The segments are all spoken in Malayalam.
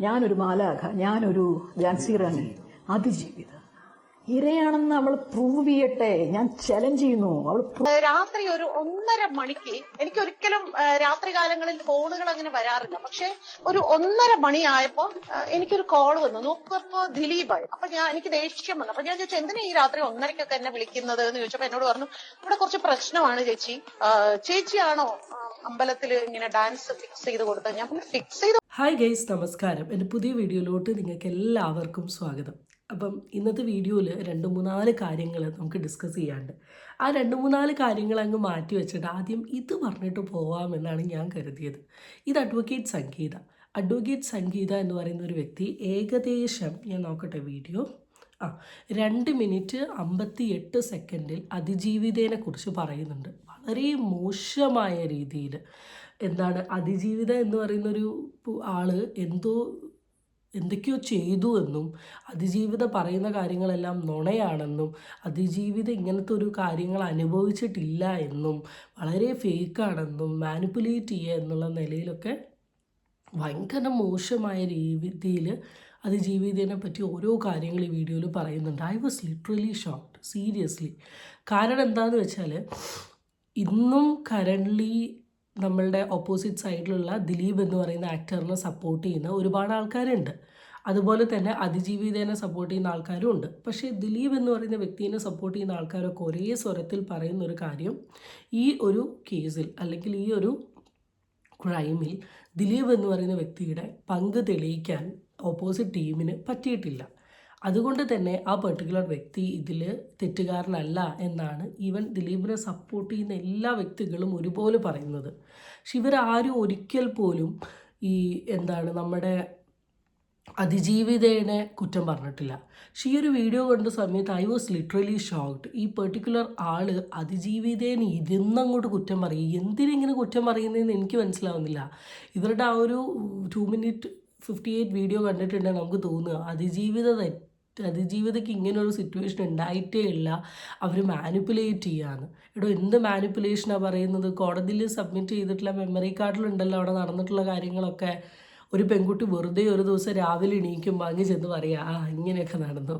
ഞാനൊരു മാലാഖ ഞാനൊരു ജാൻസീറാണി അതിജീവിത. ഇരയാണെന്ന് അവൾ പ്രൂവ് ചെയ്യട്ടെ? ഞാൻ ചലഞ്ച് ചെയ്യുന്നു. അവൾ രാത്രി ഒരു ഒന്നര മണിക്ക് എനിക്ക് ഒരിക്കലും രാത്രി കാലങ്ങളിൽ ഫോണുകൾ അങ്ങനെ വരാറില്ല. പക്ഷെ ഒരു ഒന്നര മണിയായപ്പോ ആയപ്പോ എനിക്കൊരു കോൾ വന്നു. നോക്കുമ്പോ ദിലീപായി. അപ്പൊ ഞാൻ എനിക്ക് ദേഷ്യം വന്നു. അപ്പൊ ഞാൻ ചോദിച്ചു എന്തിനാ ഈ രാത്രി ഒന്നരക്കൊക്കെ എന്നെ വിളിക്കുന്നത്? എന്ന് ചോദിച്ചപ്പോ എന്നോട് പറഞ്ഞു ഇവിടെ കുറച്ച് പ്രശ്നമാണ് ചേച്ചി. ചേച്ചിയാണോ അമ്പലത്തിൽ ഇങ്ങനെ ഡാൻസ് ഫിക്സ് ചെയ്ത് കൊടുത്തത്? ഞാൻ ഫിക്സ് ചെയ്ത് ഹായ് ഗൈസ് നമസ്കാരം. എന്റെ പുതിയ വീഡിയോയിലോട്ട് നിങ്ങൾക്ക് എല്ലാവർക്കും സ്വാഗതം. അപ്പം ഇന്നത്തെ വീഡിയോയിൽ രണ്ട് മൂന്നാൽ കാര്യങ്ങൾ നമുക്ക് ഡിസ്കസ് ചെയ്യാണ്ട് ആ രണ്ട് മൂന്നാൽ കാര്യങ്ങൾ അങ്ങ് മാറ്റി വെച്ചിട്ട് ആദ്യം ഇത് പറഞ്ഞിട്ട് പോവാമെന്നാണ് ഞാൻ കരുതിയത്. ഇത് അഡ്വക്കേറ്റ് സംഗീത. അഡ്വക്കേറ്റ് സംഗീത എന്ന് പറയുന്ന ഒരു വ്യക്തി ഏകദേശം ഞാൻ നോക്കട്ടെ വീഡിയോ ആ രണ്ട് മിനിറ്റ് അമ്പത്തി എട്ട് സെക്കൻഡിൽ അതിജീവിതേനെ കുറിച്ച് പറയുന്നുണ്ട്. വളരെ മോശമായ രീതിയിൽ. എന്താണ് അതിജീവിത എന്ന് പറയുന്നൊരു ആൾ എന്തോ എന്തൊക്കെയോ ചെയ്തു എന്നും അതിജീവിത പറയുന്ന കാര്യങ്ങളെല്ലാം നുണയാണെന്നും അതിജീവിത ഇങ്ങനത്തെ ഒരു കാര്യങ്ങൾ അനുഭവിച്ചിട്ടില്ല എന്നും വളരെ ഫേക്കാണെന്നും മാനിപ്പുലേറ്റ് ചെയ്യുക എന്നുള്ള നിലയിലൊക്കെ ഭയങ്കര മോശമായ രീതിയിൽ അതിജീവിതയെ പറ്റി ഓരോ കാര്യങ്ങൾ ഈ വീഡിയോയിൽ പറയുന്നുണ്ട്. I was literally shocked seriously കാരണം എന്താണെന്ന് വെച്ചാൽ ഇന്നും കറന്റ്ലി നമ്മളുടെ ഓപ്പോസിറ്റ് സൈഡിലുള്ള ദിലീപ് എന്ന് പറയുന്ന ആക്ടറിനെ സപ്പോർട്ട് ചെയ്യുന്ന ഒരുപാട് ആൾക്കാരുണ്ട്. അതുപോലെ തന്നെ അതിജീവിതേനെ സപ്പോർട്ട് ചെയ്യുന്ന ആൾക്കാരും ഉണ്ട്. പക്ഷേ ദിലീപ് എന്ന് പറയുന്ന വ്യക്തിനെ സപ്പോർട്ട് ചെയ്യുന്ന ആൾക്കാരൊക്കെ ഒരേ സ്വരത്തിൽ പറയുന്ന ഒരു കാര്യം ഈ ഒരു കേസിൽ അല്ലെങ്കിൽ ഈ ഒരു ക്രൈമിൽ ദിലീപ് എന്ന് പറയുന്ന വ്യക്തിയുടെ പങ്ക് തെളിയിക്കാൻ ഓപ്പോസിറ്റ് ടീമിന് പറ്റിയിട്ടില്ല. അതുകൊണ്ട് തന്നെ ആ പെർട്ടിക്കുലർ വ്യക്തി ഇതിൽ തെറ്റുകാരനല്ല എന്നാണ് ഈവൻ ദിലീപിനെ സപ്പോർട്ട് ചെയ്യുന്ന എല്ലാ വ്യക്തികളും ഒരുപോലെ പറയുന്നത്. പക്ഷെ ഇവരാരും ഒരിക്കൽ പോലും ഈ എന്താണ് നമ്മുടെ അതിജീവിതേനെ കുറ്റം പറഞ്ഞിട്ടില്ല. പക്ഷെ ഈ ഒരു വീഡിയോ കണ്ട സമയത്ത് ഐ വാസ് ലിറ്ററലി ഷോക്ക്ഡ് ഈ പെർട്ടിക്കുലർ ആൾ അതിജീവിതേനെ ഇരുന്നങ്ങോട്ട് കുറ്റം പറയും. എന്തിനെങ്ങനെ കുറ്റം പറയുന്നതെന്ന് എനിക്ക് മനസ്സിലാവുന്നില്ല. ഇവരുടെ ആ ഒരു two minute fifty eight video കണ്ടിട്ടുണ്ടെങ്കിൽ നമുക്ക് തോന്നുക. അതിജീവിത അതിജീവിതയ്ക്ക് ഇങ്ങനെ ഒരു സിറ്റുവേഷൻ ഉണ്ടായിട്ടേ ഇല്ല. അവർ മാനിപ്പുലേറ്റ് ചെയ്യാന്ന്. എടോ എന്ത് മാനിപ്പുലേഷനാണ് പറയുന്നത്? കോടതിയിൽ സബ്മിറ്റ് ചെയ്തിട്ടുള്ള മെമ്മറി കാർഡിലുണ്ടല്ലോ അവിടെ നടന്നിട്ടുള്ള കാര്യങ്ങളൊക്കെ. ഒരു പെൺകുട്ടി വെറുതെ ഒരു ദിവസം രാവിലെ എണീക്കുമ്പോൾ അങ്ങ് ചെന്ന് പറയുക ആ ഇങ്ങനെയൊക്കെ നടന്നു.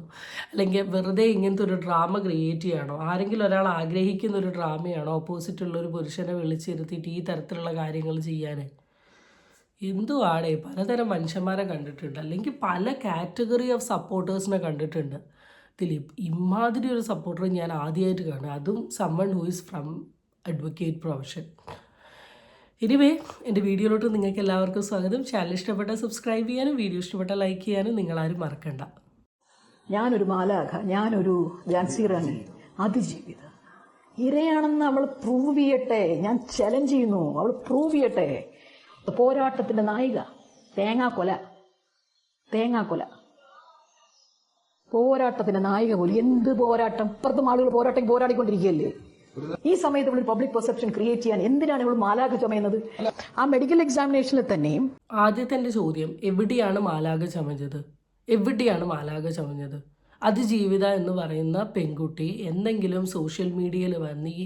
അല്ലെങ്കിൽ വെറുതെ ഇങ്ങനത്തെ ഒരു ഡ്രാമ ക്രിയേറ്റ് ചെയ്യണോ? ആരെങ്കിലും ഒരാൾ ആഗ്രഹിക്കുന്ന ഒരു ഡ്രാമയാണോ ഓപ്പോസിറ്റുള്ള ഒരു പുരുഷനെ വിളിച്ചിരുത്തിയിട്ട് ഈ തരത്തിലുള്ള കാര്യങ്ങൾ ചെയ്യാൻ എന്തുവാടേ? പലതരം മനുഷ്യന്മാരെ കണ്ടിട്ടുണ്ട്. അല്ലെങ്കിൽ പല കാറ്റഗറി ഓഫ് സപ്പോർട്ടേഴ്സിനെ കണ്ടിട്ടുണ്ട്. ദിലീപ് ഇമാതിരി ഒരു സപ്പോർട്ടർ ഞാൻ ആദ്യമായിട്ട് കാണുക അതും someone who is from advocate profession anyway എന്റെ വീഡിയോയിലോട്ട് നിങ്ങൾക്ക് എല്ലാവർക്കും സ്വാഗതം. ചാനൽ ഇഷ്ടപ്പെട്ട സബ്സ്ക്രൈബ് ചെയ്യാനും വീഡിയോ ഇഷ്ടപ്പെട്ട ലൈക്ക് ചെയ്യാനും നിങ്ങളാരും മറക്കണ്ട. ഞാനൊരു മാലാഖ ഞാനൊരു ജാൻസീറാണി അതിജീവിത. ഇരയാണെന്ന് അവൾ പ്രൂവ് ചെയ്യട്ടെ? ഞാൻ ചലഞ്ച് ചെയ്യുന്നു അവൾ പ്രൂവ് ചെയ്യട്ടെ? പോരാട്ടത്തിന്റെ നായിക തേങ്ങാക്കൊല തേങ്ങാക്കൊല. പോരാട്ടത്തിന്റെ നായിക പോലും എന്ത് പോരാട്ടം? ഇപ്പുറത്തും ആളുകൾ പോരാട്ടം പോരാടിക്കൊണ്ടിരിക്കുകയല്ലേ? ഈ സമയത്ത് ഇവിടെ പബ്ലിക് പെർസെപ്ഷൻ ക്രിയേറ്റ് ചെയ്യാൻ എന്തിനാണ് ഇവിടെ മാലാഖ ചുമയുന്നത് ആ മെഡിക്കൽ എക്സാമിനേഷനിൽ തന്നെയും ആദ്യത്തെ എന്റെ ചോദ്യം എവിടെയാണ് മാലാഖ ചമഞ്ഞത്? എവിടെയാണ് മാലാഖ ചമഞ്ഞത്? അതിജീവിത എന്ന് പറയുന്ന പെൺകുട്ടി എന്തെങ്കിലും സോഷ്യൽ മീഡിയയിൽ വന്ന് ഈ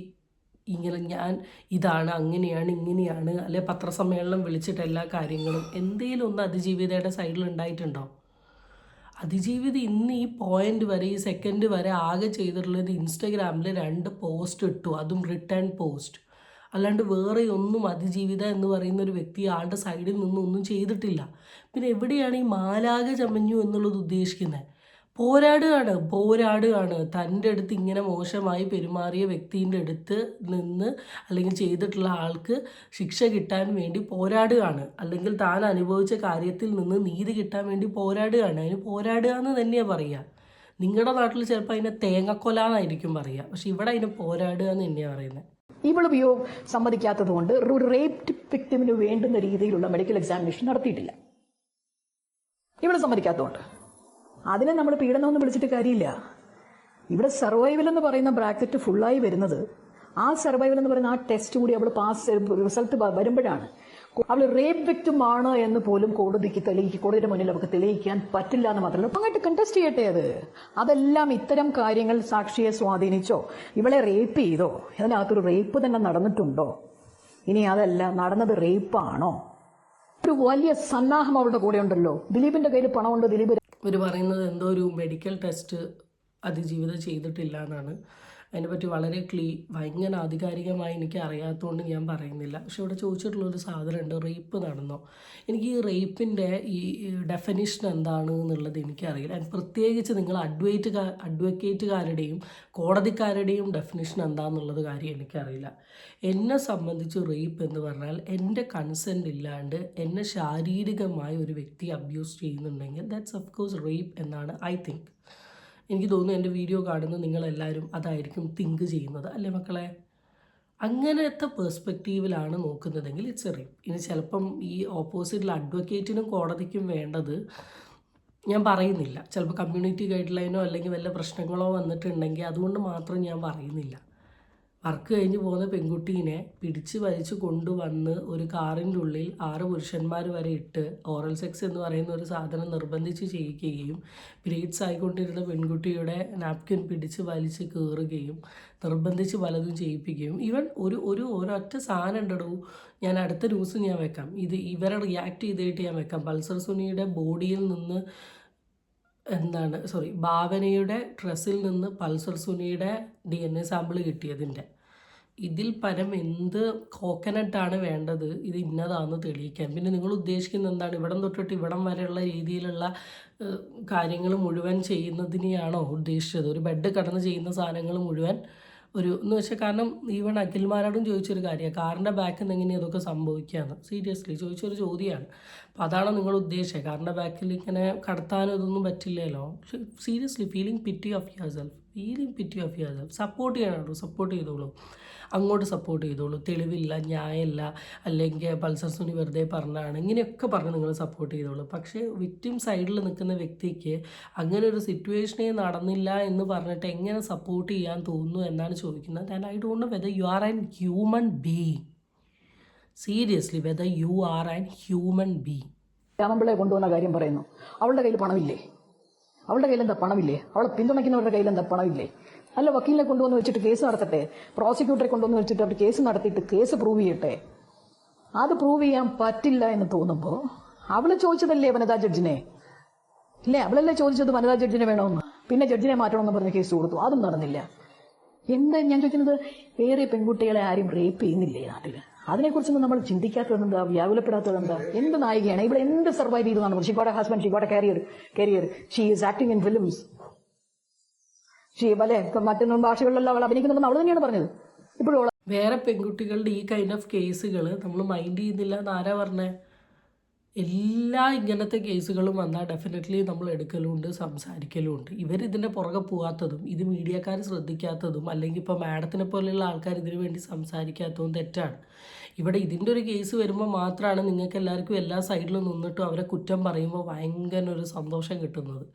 ഇങ്ങനെ ഞാൻ ഇതാണ് അങ്ങനെയാണ് ഇങ്ങനെയാണ് അല്ലെ പത്രസമ്മേളനം വിളിച്ചിട്ട് എല്ലാ കാര്യങ്ങളും എന്തെങ്കിലും ഒന്ന് അതിജീവിതയുടെ സൈഡിൽ ഉണ്ടായിട്ടുണ്ടോ? അതിജീവിത ഇന്ന് ഈ പോയിന്റ് വരെ ഈ സെക്കൻഡ് വരെ ആകെ ചെയ്തിട്ടുള്ളത് ഇൻസ്റ്റഗ്രാമിൽ രണ്ട് പോസ്റ്റ് ഇട്ടു. അതും റിട്ടേൺ പോസ്റ്റ് അല്ലാണ്ട് വേറെ ഒന്നും അതിജീവിത എന്ന് പറയുന്ന ഒരു വ്യക്തി ആളുടെ സൈഡിൽ നിന്നൊന്നും ചെയ്തിട്ടില്ല. പിന്നെ എവിടെയാണ് ഈ മാലാക ചമഞ്ഞു എന്നുള്ളത് ഉദ്ദേശിക്കുന്നത്? പോരാടുകയാണ് പോരാടുകയാണ്. തന്റെ അടുത്ത് ഇങ്ങനെ മോശമായി പെരുമാറിയ വ്യക്തിന്റെ അടുത്ത് നിന്ന് അല്ലെങ്കിൽ ചെയ്തിട്ടുള്ള ആൾക്ക് ശിക്ഷ കിട്ടാൻ വേണ്ടി പോരാടുകയാണ്. അല്ലെങ്കിൽ താൻ അനുഭവിച്ച കാര്യത്തിൽ നിന്ന് നീതി കിട്ടാൻ വേണ്ടി പോരാടുകയാണ്. അതിന് പോരാടുക എന്ന് തന്നെയാണ് പറയുക. നിങ്ങളുടെ നാട്ടിൽ ചിലപ്പോൾ അതിനെ തേങ്ങക്കൊല എന്നായിരിക്കും പറയുക. പക്ഷെ ഇവിടെ അതിന് പോരാടുക എന്ന് തന്നെയാണ് പറയുന്നത് ഇവൾ ഉപയോ സമ്മതിക്കാത്തത് കൊണ്ട് ഒരു റേപ്പ് വിക്ടിമിന് വേണ്ടുന്ന രീതിയിലുള്ള മെഡിക്കൽ എക്സാമിനേഷൻ നടത്തിയിട്ടില്ല. ഇവൾ സമ്മതിക്കാത്തതുകൊണ്ട് അതിനെ നമ്മൾ പീഡനമൊന്നും വിളിച്ചിട്ട് കാര്യമില്ല. ഇവിടെ സർവൈവൽ എന്ന് പറയുന്ന ബ്രാക്കറ്റ് ഫുള്ളായി വരുന്നത് ആ സർവൈവൽ എന്ന് പറയുന്ന ആ ടെസ്റ്റ് കൂടി അവൾ പാസ് റിസൾട്ട് വരുമ്പോഴാണ്. അവൾ റേപ്പ് വിക്ടിം ആണ് എന്ന് പോലും കോടതിക്ക് തെളിയിക്കും കോടതിയുടെ മുന്നിൽ അവർക്ക് തെളിയിക്കാൻ പറ്റില്ല എന്ന് മാത്രമല്ല. അങ്ങോട്ട് കണ്ടസ്റ്റ് ചെയ്യട്ടെ അത്. അതെല്ലാം ഇത്തരം കാര്യങ്ങൾ സാക്ഷിയെ സ്വാധീനിച്ചോ? ഇവളെ റേപ്പ് ചെയ്തോ? അതിനകത്തൊരു റേപ്പ് തന്നെ നടന്നിട്ടുണ്ടോ? ഇനി അതല്ല നടന്നത് റേപ്പാണോ ഒരു വലിയ സന്നാഹം അവളുടെ കൂടെ ഉണ്ടല്ലോ. ദിലീപിന്റെ കയ്യിൽ പണമുണ്ട് ദിലീപ് ഇവർ പറയുന്നത് എന്തോ ഒരു മെഡിക്കൽ ടെസ്റ്റ് അതിജീവിതം ചെയ്തിട്ടില്ല എന്നാണ് അതിനെപ്പറ്റി വളരെ ക്ലീ ഭയങ്കര ആധികാരികമായി എനിക്ക് അറിയാത്തതുകൊണ്ട് ഞാൻ പറയുന്നില്ല. പക്ഷെ ഇവിടെ ചോദിച്ചിട്ടുള്ളൊരു സാധനമുണ്ട് റേപ്പ് നടന്നോ? എനിക്ക് ഈ റേപ്പിന്റെ ഈ ഡെഫിനിഷൻ എന്താണ് എന്നുള്ളത് എനിക്കറിയില്ല. പ്രത്യേകിച്ച് നിങ്ങൾ അഡ്വൈറ്റ് അഡ്വക്കേറ്റുകാരുടെയും കോടതിക്കാരുടെയും ഡെഫിനിഷൻ എന്താണെന്നുള്ളത് കാര്യം എനിക്കറിയില്ല. എന്നെ സംബന്ധിച്ച് റേപ്പ് എന്ന് പറഞ്ഞാൽ എന്റെ കൺസെന്റ് ഇല്ലാണ്ട് എന്നെ ശാരീരികമായി ഒരു വ്യക്തി അബ്യൂസ് ചെയ്യുന്നുണ്ടെങ്കിൽ ദാറ്റ്സ് ഓഫ് കോഴ്സ് റേപ്പ് എന്നാണ് ഐ തിങ്ക് എനിക്ക് തോന്നുന്നു എന്റെ വീഡിയോ കാണുന്ന നിങ്ങളെല്ലാവരും അതായിരിക്കും തിങ്ക് ചെയ്യുന്നത് അല്ലേ മക്കളെ? അങ്ങനത്തെ പേഴ്സ്പെക്റ്റീവിലാണ് നോക്കുന്നതെങ്കിൽ ഇറ്റ്സ് എറിയും ഇനി ചിലപ്പം ഈ ഓപ്പോസിറ്റിൽ അഡ്വക്കേറ്റിനും കോടതിക്കും വേണ്ടത് ഞാൻ പറയുന്നില്ല. ചിലപ്പോൾ കമ്മ്യൂണിറ്റി ഗൈഡ് ലൈനോ അല്ലെങ്കിൽ വല്ല പ്രശ്നങ്ങളോ വന്നിട്ടുണ്ടെങ്കിൽ അതുകൊണ്ട് മാത്രം ഞാൻ പറയുന്നില്ല. വർക്ക് കഴിഞ്ഞ് പോകുന്ന പെൺകുട്ടീനെ പിടിച്ച് വലിച്ച് കൊണ്ടുവന്ന് ഒരു കാറിന്റെ ഉള്ളിൽ ആറ് പുരുഷന്മാർ വരെ ഇട്ട് ഓറൽ സെക്സ് എന്ന് പറയുന്ന ഒരു സാധനം നിർബന്ധിച്ച് ചെയ്യിക്കുകയും പീരീഡ്സ് ആയിക്കൊണ്ടിരുന്ന പെൺകുട്ടിയുടെ നാപ്കിൻ പിടിച്ച് വലിച്ച് കയറുകയും നിർബന്ധിച്ച് പലതും ചെയ്യിപ്പിക്കുകയും. ഇവൻ ഒരു ഒരു ഒരൊറ്റ സാധനം ഉണ്ടടൂ ഞാൻ അടുത്ത ന്യൂസ് ഞാൻ വെക്കാം. ഇത് ഇവരെ റിയാക്ട് ചെയ്തിട്ട് ഞാൻ വെക്കാം. പൾസർ സുനിയുടെ ബോഡിയിൽ നിന്ന് എന്താണ് സോറി ഭാവനയുടെ ഡ്രസ്സിൽ നിന്ന് പൾസർ സുനിയുടെ ഡി എൻ എ സാമ്പിൾ കിട്ടിയതിന്റെ. ഇതിൽ പരം എന്ത് കോക്കനട്ടാണ് വേണ്ടത്? ഇത് ഇന്നതാണെന്ന് തെളിയിക്കാൻ. പിന്നെ നിങ്ങൾ ഉദ്ദേശിക്കുന്നത് എന്താണ്? ഇവിടം തൊട്ടിട്ട് ഇവിടം വരെയുള്ള രീതിയിലുള്ള കാര്യങ്ങൾ മുഴുവൻ ചെയ്യുന്നതിനെയാണോ ഉദ്ദേശിച്ചത്? ഒരു ബെഡ് കടന്ന് ചെയ്യുന്ന സാധനങ്ങൾ മുഴുവൻ ഒരു എന്ന് വെച്ചാൽ കാരണം ഈവൺ അഖിൽമാരോടും ചോദിച്ചൊരു കാര്യമാണ് കാറിന്റെ ബാക്കിൽ നിന്ന് എങ്ങനെയാണ് ഇതൊക്കെ സംഭവിക്കുകയെന്ന് സീരിയസ്ലി ചോദിച്ചൊരു ചോദ്യമാണ് അപ്പം അതാണ് നിങ്ങൾ ഉദ്ദേശിച്ചത്? കാറിന്റെ ബാക്കിൽ ഇങ്ങനെ കടത്താനും ഇതൊന്നും പറ്റില്ലല്ലോ? Seriously feeling pity of yourself feeling pity of yourself support ചെയ്യണം സപ്പോർട്ട് ചെയ്തോളൂ. അങ്ങോട്ട് സപ്പോർട്ട് ചെയ്തോളൂ. തെളിവില്ല ന്യായമില്ല അല്ലെങ്കിൽ പൾസർ സുനി വെറുതെ പറഞ്ഞാണ് ഇങ്ങനെയൊക്കെ പറഞ്ഞ് നിങ്ങൾ സപ്പോർട്ട് ചെയ്തോളൂ. പക്ഷേ വിക്ടിം സൈഡിൽ നിൽക്കുന്ന വ്യക്തിക്ക് അങ്ങനെ ഒരു സിറ്റുവേഷനേ നടന്നില്ല എന്ന് പറഞ്ഞിട്ട് എങ്ങനെ സപ്പോർട്ട് ചെയ്യാൻ തോന്നുന്നു എന്നാണ് ചോദിക്കുന്നത്. And I don't whether you are an human be seriously whether you are an human be രാമപിള്ളയെ കൊണ്ടുവന്ന കാര്യം പറയുന്നു. അവളുടെ കയ്യിൽ പണമില്ലേ? അവളുടെ കയ്യിൽ എന്താ പണമില്ലേ? അവളെ പിന്തുണയ്ക്കുന്നവരുടെ കയ്യിൽ എന്താ പണമില്ലേ? അല്ല വക്കീലിനെ കൊണ്ടുവന്ന് വെച്ചിട്ട് കേസ് നടത്തട്ടെ? പ്രോസിക്യൂട്ടറെ കൊണ്ടുവന്ന് വെച്ചിട്ട് അവർ കേസ് നടത്തിയിട്ട് കേസ് പ്രൂവ് ചെയ്യട്ടെ? അത് പ്രൂവ് ചെയ്യാൻ പറ്റില്ല എന്ന് തോന്നുമ്പോൾ അവൾ ചോദിച്ചതല്ലേ വനിതാ ജഡ്ജിനെ? ഇല്ലേ അവളല്ലേ ചോദിച്ചത് വനിതാ ജഡ്ജിനെ വേണമെന്ന് പിന്നെ ജഡ്ജിനെ മാറ്റണമെന്ന് പറഞ്ഞ കേസ് കൊടുത്തു. അതും നടന്നില്ല. എന്താ ഞാൻ ചോദിക്കുന്നത്? വേറെ പെൺകുട്ടികളെ ആരും റേപ്പ് ചെയ്യുന്നില്ലേ നാട്ടിൽ അതിനെക്കുറിച്ചൊന്നും നമ്മൾ ചിന്തിക്കാത്തത് എന്താ? വ്യാകുലപ്പെടാത്തത് എന്താ? നായികയാണ്? ഇവിടെ എന്ത് സർവൈവ് ചെയ്തതാണ്? She got a husband she got a carrier career she is acting in films she അല്ലെ മറ്റൊന്നും ഭാഷകളിലെല്ലാം അവൾ അഭിനയിക്കുന്നുണ്ടെന്ന് അവൾ തന്നെയാണ് പറഞ്ഞത്. ഇപ്പോഴും വേറെ പെൺകുട്ടികളുടെ ഈ കൈൻഡ് ഓഫ് കേസുകൾ നമ്മൾ മൈൻഡ് ചെയ്യുന്നില്ല. എന്നാരാ പറഞ്ഞേ? എല്ലാ ഇങ്ങനത്തെ കേസുകളും വന്നാൽ ഡെഫിനറ്റ്ലി നമ്മൾ എടുക്കലുമുണ്ട് സംസാരിക്കലുമുണ്ട് ഇവരിതിന്റെ പുറകെ പോകാത്തതും ഇത് മീഡിയക്കാർ ശ്രദ്ധിക്കാത്തതും അല്ലെങ്കിൽ ഇപ്പോൾ മാഡത്തിനെ പോലെയുള്ള ആൾക്കാർ ഇതിന് വേണ്ടി സംസാരിക്കാത്തതും തെറ്റാണ്. ഇവിടെ ഇതിന്റെ ഒരു കേസ് വരുമ്പോൾ മാത്രമാണ് നിങ്ങൾക്ക് എല്ലാവർക്കും എല്ലാ സൈഡിലും നിന്നിട്ടും അവരെ കുറ്റം പറയുമ്പോൾ ഭയങ്കര ഒരു സന്തോഷം കിട്ടുന്നത്.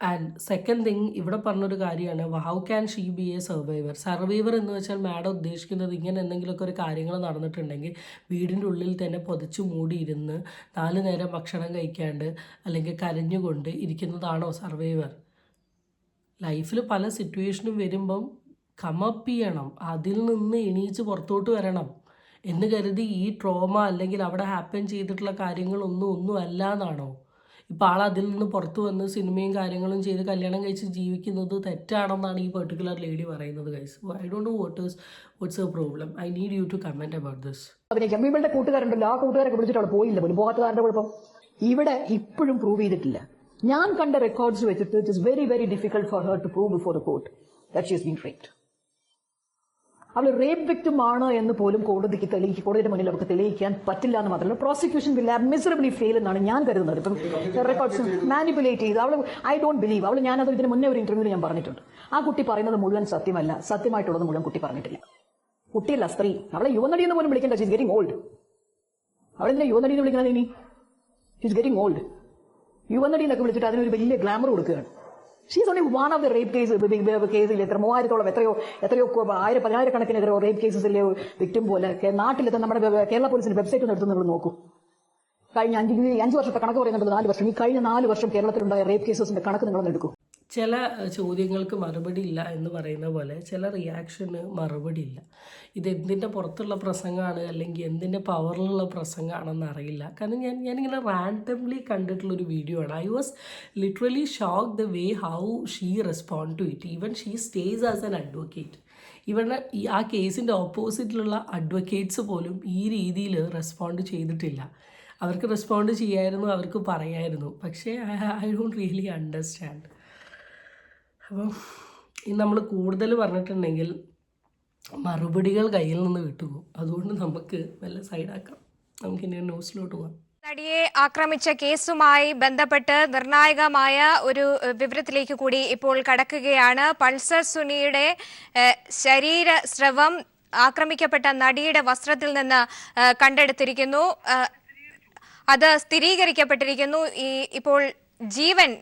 ആൻഡ് സെക്കൻഡ് തിങ് ഇവിടെ പറഞ്ഞൊരു കാര്യമാണ് how can she be a survivor? Survivor എന്ന് വെച്ചാൽ മാഡം ഉദ്ദേശിക്കുന്നത് ഇങ്ങനെ എന്തെങ്കിലുമൊക്കെ ഒരു കാര്യങ്ങൾ നടന്നിട്ടുണ്ടെങ്കിൽ വീടിന്റെ ഉള്ളിൽ തന്നെ പൊതിച്ച് മൂടിയിരുന്ന് നാല് നേരം ഭക്ഷണം കഴിക്കാണ്ട് അല്ലെങ്കിൽ കരഞ്ഞുകൊണ്ട് ഇരിക്കുന്നതാണോ സർവൈവർ? ലൈഫിൽ പല സിറ്റുവേഷനും വരുമ്പം കമപ്പ് ചെയ്യണം അതിൽ നിന്ന് എണീച്ച് പുറത്തോട്ട് വരണം എന്ന് കരുതി ഈ ട്രോമ അല്ലെങ്കിൽ അവിടെ ഹാപ്പൻ ചെയ്തിട്ടുള്ള കാര്യങ്ങളൊന്നും ഒന്നും അല്ല എന്നാണോ? ഇപ്പോൾ ആൾ അതിൽ നിന്ന് പുറത്തു വന്ന് സിനിമയും കാര്യങ്ങളും ചെയ്ത് കല്യാണം കഴിച്ച് ജീവിക്കുന്നത് തെറ്റാണെന്നാണ് ഈ പെർട്ടിക്കുലർ ലേഡി പറയുന്നത് guys I don't know what is what's a problem I need you to comment about this അഭിനയിക്കാം. ഇവളുടെ കൂട്ടുകാരുണ്ടല്ലോ. ആ കൂട്ടുകാരൊക്കെ വിളിച്ചിട്ട് അവിടെ പോയില്ല. പോകാത്തതാരുടെ കുഴപ്പം? ഇവിടെ ഇപ്പോഴും പ്രൂവ് ചെയ്തിട്ടില്ല. ഞാൻ കണ്ട റെക്കോർഡ്സ് വെച്ചിട്ട് it is very very difficult for her to prove before the court that she's been raped അവൾ റേപ്പ് വിക്ടിം ആണ് എന്ന് പോലും കോടതിക്ക് തെളിയിക്കും കോടതിയുടെ മുന്നിൽ അവർക്ക് തെളിയിക്കാൻ പറ്റില്ല എന്ന് മാത്രമല്ല prosecution will have miserably fail എന്നാണ് ഞാൻ കരുതുന്നത്. ഇപ്പം റെക്കോർഡ്സ് മാനിപ്പുലേറ്റ് ചെയ്ത് അവൾ ഐ ഡോണ്ട് ബിലീവ് അവൾ ഞാനത് ഇതിന് മുന്നേ ഒരു ഇന്റർവ്യൂവിൽ ഞാൻ പറഞ്ഞിട്ടുണ്ട്. ആ കുട്ടി പറയുന്നത് മുഴുവൻ സത്യമല്ല. സത്യമായിട്ടുള്ളത് മുഴുവൻ കുട്ടി പറഞ്ഞിട്ടില്ല. കുട്ടിയല്ല സ്ത്രീ. അവളെ യുവനടി എന്ന് പോലും വിളിക്കേണ്ട. ഷീസ് ഗെറ്റിംഗ് ഓൾഡ് അവളെന്തിനാ യുവനടി എന്ന് വിളിക്കുന്നത് ഇനി? ഷീസ് ഗെറ്റിംഗ് ഓൾഡ് യുവനടി എന്നൊക്കെ വിളിച്ചിട്ട് അതിനൊരു വലിയ ഗ്ലാമർ കൊടുക്കുകയാണ്. She's only one of the rape case കേസിൽ എത്ര മൂവായിരത്തോളം എത്രയോ എത്രയോ ആയിരം പതിനായിരക്കണക്കിന് എത്രയോ റേപ്പ് കേസസിലെ വിക്ടിം പോലെ? നാട്ടിലെത്തുന്ന നാട്ടിലത്തെ നമ്മുടെ കേരള പോലീസിന്റെ വെബ്സൈറ്റ് ഒന്ന് എടുത്ത് നിങ്ങൾ നോക്കൂ. കഴിഞ്ഞ അഞ്ച് അഞ്ച് വർഷത്തെ കണക്ക് പറയുന്നുണ്ട് നാല് വർഷം. ഈ കഴിഞ്ഞ നാല് വർഷം കേരളത്തിലുണ്ടായ റേപ്പ് കേസസിന്റെ കണക്ക് നിങ്ങളൊന്ന് എടുക്കൂ. ചില ചോദ്യങ്ങൾക്ക് മറുപടി ഇല്ല എന്ന് പറയുന്ന പോലെ ചില റിയാക്ഷന് മറുപടി ഇല്ല. ഇത് എന്തിന്റെ പുറത്തുള്ള പ്രസംഗമാണ് അല്ലെങ്കിൽ എന്തിന്റെ പവറിലുള്ള പ്രസംഗമാണെന്ന് അറിയില്ല. കാരണം ഞാൻ ഞാനിങ്ങനെ റാൻഡംലി കണ്ടിട്ടുള്ളൊരു വീഡിയോ ആണ്. I was literally shock the way how she respond to it even she stays as an advocate ഇവരുടെ ഈ ആ കേസിന്റെ ഓപ്പോസിറ്റിലുള്ള അഡ്വക്കേറ്റ്സ് പോലും ഈ രീതിയിൽ റെസ്പോണ്ട് ചെയ്തിട്ടില്ല. അവർക്ക് റെസ്പോണ്ട് ചെയ്യായിരുന്നു അവർക്ക് പറയായിരുന്നു. പക്ഷേ ഐ ഡോണ്ട് റിയലി അണ്ടർസ്റ്റാൻഡ് അപ്പം ഇനി നമ്മൾ കൂടുതൽ പറഞ്ഞിട്ടുണ്ടെങ്കിൽ മറുപടികൾ കയ്യിൽ നിന്ന് വിട്ടുപോകും. അതുകൊണ്ട് നമുക്ക് വല്ല സൈഡാക്കാം നമുക്കിനി ന്യൂസിലോട്ട് പോകാം. നടിയെ ആക്രമിച്ച കേസുമായി ബന്ധപ്പെട്ട് നിർണായകമായ ഒരു വിവരത്തിലേക്ക് കൂടി ഇപ്പോൾ കടക്കുകയാണ്. പൾസർ സുനിയുടെ ശരീര സ്രവം ആക്രമിക്കപ്പെട്ട നടിയുടെ വസ്ത്രത്തിൽ നിന്ന് കണ്ടെടുത്തിരിക്കുന്നു. അത് സ്ഥിരീകരിക്കപ്പെട്ടിരിക്കുന്നു. ഈ ഇപ്പോൾ ജീവൻ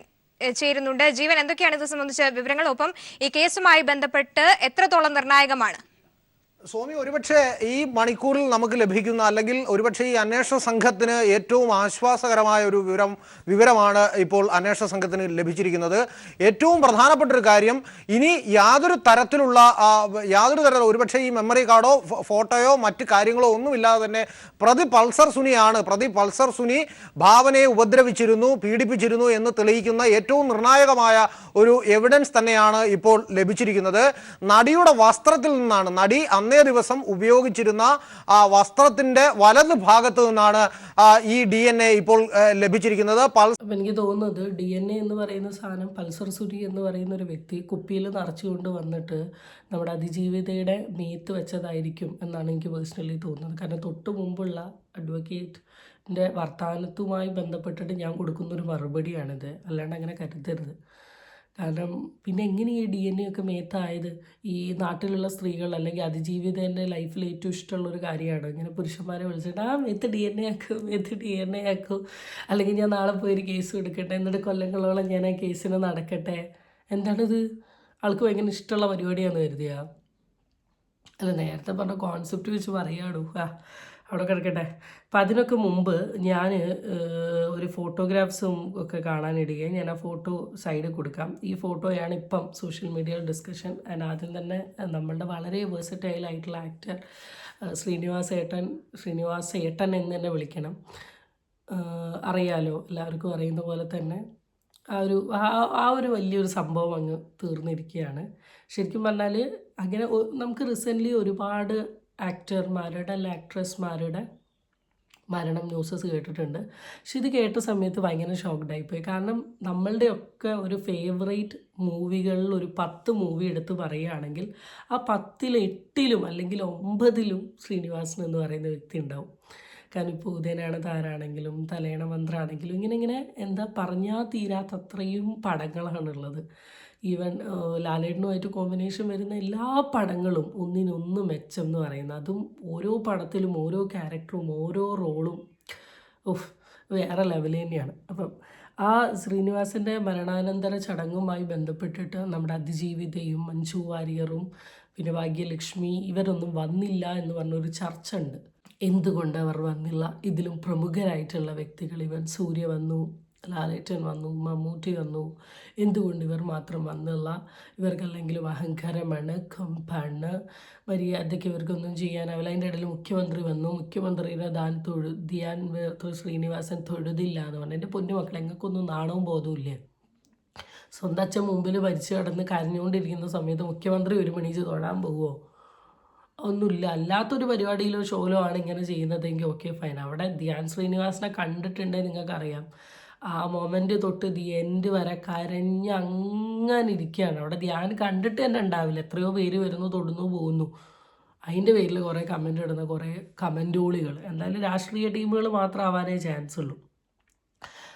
ചേരുന്നുണ്ട്. ജീവൻ എന്തൊക്കെയാണ് ഇത് സംബന്ധിച്ച വിവരങ്ങൾ? ഒപ്പം ഈ കേസുമായി ബന്ധപ്പെട്ട് എത്രത്തോളം നിർണായകമാണ്? സ്വാമി ഒരുപക്ഷെ ഈ മണിക്കൂറിൽ നമുക്ക് ലഭിക്കുന്ന അല്ലെങ്കിൽ ഒരുപക്ഷെ ഈ അന്വേഷണ സംഘത്തിന് ഏറ്റവും ആശ്വാസകരമായ ഒരു വിവരം വിവരമാണ് ഇപ്പോൾ അന്വേഷണ സംഘത്തിന് ലഭിച്ചിരിക്കുന്നത്. ഏറ്റവും പ്രധാനപ്പെട്ട ഒരു കാര്യം ഇനി യാതൊരു തരത്തിലുള്ള യാതൊരു തര ഒരുപക്ഷെ ഈ മെമ്മറി കാർഡോ ഫോട്ടോയോ മറ്റ് കാര്യങ്ങളോ ഒന്നുമില്ലാതെ തന്നെ പ്രതി പൾസർ സുനിയാണ്. പ്രതി പൾസർ സുനി ഭാവനയെ ഉപദ്രവിച്ചിരുന്നു പീഡിപ്പിച്ചിരുന്നു എന്ന് തെളിയിക്കുന്ന ഏറ്റവും നിർണായകമായ ഒരു എവിഡൻസ് തന്നെയാണ് ഇപ്പോൾ ലഭിച്ചിരിക്കുന്നത്. നടിയുടെ വസ്ത്രത്തിൽ നിന്നാണ്. നടി അന്നേ ദിവസം ഉപയോഗിച്ചിരുന്ന ആ വസ്ത്രത്തിന്റെ വലത് ഭാഗത്ത് നിന്നാണ് ഈ ഡി എൻ എ ഇപ്പോൾ ലഭിച്ചിരിക്കുന്നത്. എനിക്ക് തോന്നുന്നത് ഡി എൻ എ എന്ന് പറയുന്ന സാധനം പൾസർ സുരി എന്ന് പറയുന്ന ഒരു വ്യക്തി കുപ്പിയിൽ നിറച്ചുകൊണ്ട് വന്നിട്ട് നമ്മുടെ അതിജീവിതയുടെ മേത്ത് വെച്ചതായിരിക്കും എന്നാണ് എനിക്ക് പേഴ്സണലി തോന്നുന്നത്. കാരണം തൊട്ട് മുമ്പുള്ള അഡ്വക്കേറ്റിന്റെ വർത്തമാനത്തുമായി ബന്ധപ്പെട്ടിട്ട് ഞാൻ കൊടുക്കുന്ന ഒരു മറുപടിയാണിത്. അല്ലാണ്ട് അങ്ങനെ കരുതരുത്. കാരണം പിന്നെ എങ്ങനെ ഈ ഡി എൻ എ ഒക്കെ മേത്തായത്? ഈ നാട്ടിലുള്ള സ്ത്രീകൾ അല്ലെങ്കിൽ അതിജീവിതേന്റെ ലൈഫിൽ ഏറ്റവും ഇഷ്ടമുള്ള ഒരു കാര്യമാണ്? ഇങ്ങനെ പുരുഷന്മാരെ വിളിച്ചിട്ട് ആ മേത്ത് ഡി എൻ എ ആക്കും മേത്ത് ഡി എൻ എ ആക്കും. അല്ലെങ്കിൽ ഞാൻ നാളെ പോയി ഒരു കേസ് എടുക്കട്ടെ. എന്നിട്ട് കൊല്ലങ്ങളോളം ഞാൻ ആ കേസിന് നടക്കട്ടെ. എന്താണിത്? ആൾക്ക് ഭയങ്കര ഇഷ്ടമുള്ള പരിപാടിയാണെന്ന് കരുതിയ? അല്ല നേരത്തെ പറഞ്ഞ കോൺസെപ്റ്റ് വെച്ച് പറയാടു ആ അവിടെ കിടക്കട്ടെ. അപ്പം അതിനൊക്കെ മുമ്പ് ഞാൻ ഒരു ഫോട്ടോഗ്രാഫ്സും ഒക്കെ കാണാനിടുകയും ഞാൻ ആ ഫോട്ടോ സൈഡിൽ കൊടുക്കാം. ഈ ഫോട്ടോയാണ് ഇപ്പം സോഷ്യൽ മീഡിയയിൽ ഡിസ്കഷൻ ആൻഡ് ആദ്യം തന്നെ നമ്മളുടെ വളരെ വേഴ്സറ്റൈൽ ആയിട്ടുള്ള ആക്ടർ ശ്രീനിവാസ് ഏട്ടൻ ശ്രീനിവാസ് ഏട്ടൻ എന്ന് തന്നെ വിളിക്കണം. അറിയാലോ എല്ലാവർക്കും അറിയുന്ന പോലെ തന്നെ ആ ഒരു ആ- ആ ഒരു വലിയൊരു സംഭവം അങ്ങ് തീർന്നിരിക്കുകയാണ്. ശരിക്കും പറഞ്ഞാൽ അങ്ങനെ നമുക്ക് റീസെന്റ്ലി ഒരുപാട് ആക്ടർമാരുടെ അല്ല ആക്ട്രസ്മാരുടെ മരണം ന്യൂസസ് കേട്ടിട്ടുണ്ട്. പക്ഷെ ഇത് കേട്ട സമയത്ത് ഭയങ്കര ഷോക്ക്ഡ് പോയി കാരണം നമ്മളുടെയൊക്കെ ഒരു ഫേവറേറ്റ് മൂവികളിൽ ഒരു പത്ത് മൂവി എടുത്ത് പറയുകയാണെങ്കിൽ ആ പത്തിൽ എട്ടിലും അല്ലെങ്കിൽ ഒമ്പതിലും ശ്രീനിവാസൻ എന്ന് പറയുന്ന വ്യക്തി ഉണ്ടാവും. കാരണം ഇപ്പോൾ ഉദയനാണ് താരാണെങ്കിലും തലയണ മന്ത്രാണെങ്കിലും ഇങ്ങനെ ഇങ്ങനെ എന്താ പറഞ്ഞാൽ തീരാത്തത്രയും പടങ്ങളാണുള്ളത് ഈവൻ ലാലേട്ടനുമായിട്ട് കോമ്പിനേഷൻ വരുന്ന എല്ലാ പടങ്ങളും ഒന്നിനൊന്ന് മെച്ചം എന്ന് പറയുന്നത് അതും ഓരോ പടത്തിലും ഓരോ ക്യാരക്ടറും ഓരോ റോളും ഉഫ് വേറെ ലെവൽ തന്നെയാണ്. അപ്പം ആ ശ്രീനിവാസന്റെ മരണാനന്തര ചടങ്ങുമായി ബന്ധപ്പെട്ടിട്ട് നമ്മുടെ അതിജീവിതയും മഞ്ജു വാര്യറും പിന്നെ ഭാഗ്യലക്ഷ്മി ഇവരൊന്നും വന്നില്ല എന്ന് പറഞ്ഞൊരു ചർച്ച ഉണ്ട് എന്തുകൊണ്ട് അവർ വന്നില്ല? ഇതിലും പ്രമുഖരായിട്ടുള്ള വ്യക്തികൾ ഇവൻ സൂര്യ വന്നു. ലാലേട്ടൻ വന്നു മമ്മൂട്ടി വന്നു. എന്തുകൊണ്ട് ഇവർ മാത്രം വന്നില്ല? ഇവർക്കല്ലെങ്കിലും അഹങ്കാരമാണ് കമ്പാണ്. മര്യാദയ്ക്ക് ഇവർക്കൊന്നും ചെയ്യാനാവില്ല. അതിന്റെ ഇടയിൽ മുഖ്യമന്ത്രി വന്നു. മുഖ്യമന്ത്രിയുടെ ദാൻ തൊഴു ധ്യാൻ ശ്രീനിവാസൻ തൊഴുതില്ല എന്ന് പറഞ്ഞു. എന്റെ പൊന്നു മക്കളെ എങ്ങൾക്കൊന്നും നാണവും ബോധവും സ്വന്തം അച്ഛൻ മുമ്പിൽ ഭരിച്ചു കിടന്ന് കരഞ്ഞുകൊണ്ടിരിക്കുന്ന സമയത്ത് മുഖ്യമന്ത്രി ഒരു മണിച്ച് തൊഴാൻ പോകുമോ ഒന്നുമില്ല. അല്ലാത്തൊരു പരിപാടിയിലോ ഷോയിലോ ആണ് ഇങ്ങനെ ചെയ്യുന്നതെങ്കിൽ ഓക്കെ ഫൈൻ അവിടെ ധ്യാൻ ശ്രീനിവാസിനെ കണ്ടിട്ടുണ്ടെങ്കിൽ നിങ്ങൾക്കറിയാം. ആ മൊമെന്റ് തൊട്ട് ദി എൻഡ് വരെ കരഞ്ഞ് അങ്ങനെ ഇരിക്കുകയാണ്. അവിടെ ധ്യാൻ കണ്ടിട്ട് തന്നെ ഉണ്ടാവില്ല. എത്രയോ പേര് വരുന്നു തൊടുന്നു പോകുന്നു. അതിന്റെ പേരിൽ കുറേ കമന്റ് ഇടുന്ന കുറേ കമന്റോളികൾ എന്തായാലും രാഷ്ട്രീയ ടീമുകൾ മാത്രം ആവാനേ ചാൻസ് ഉള്ളൂ.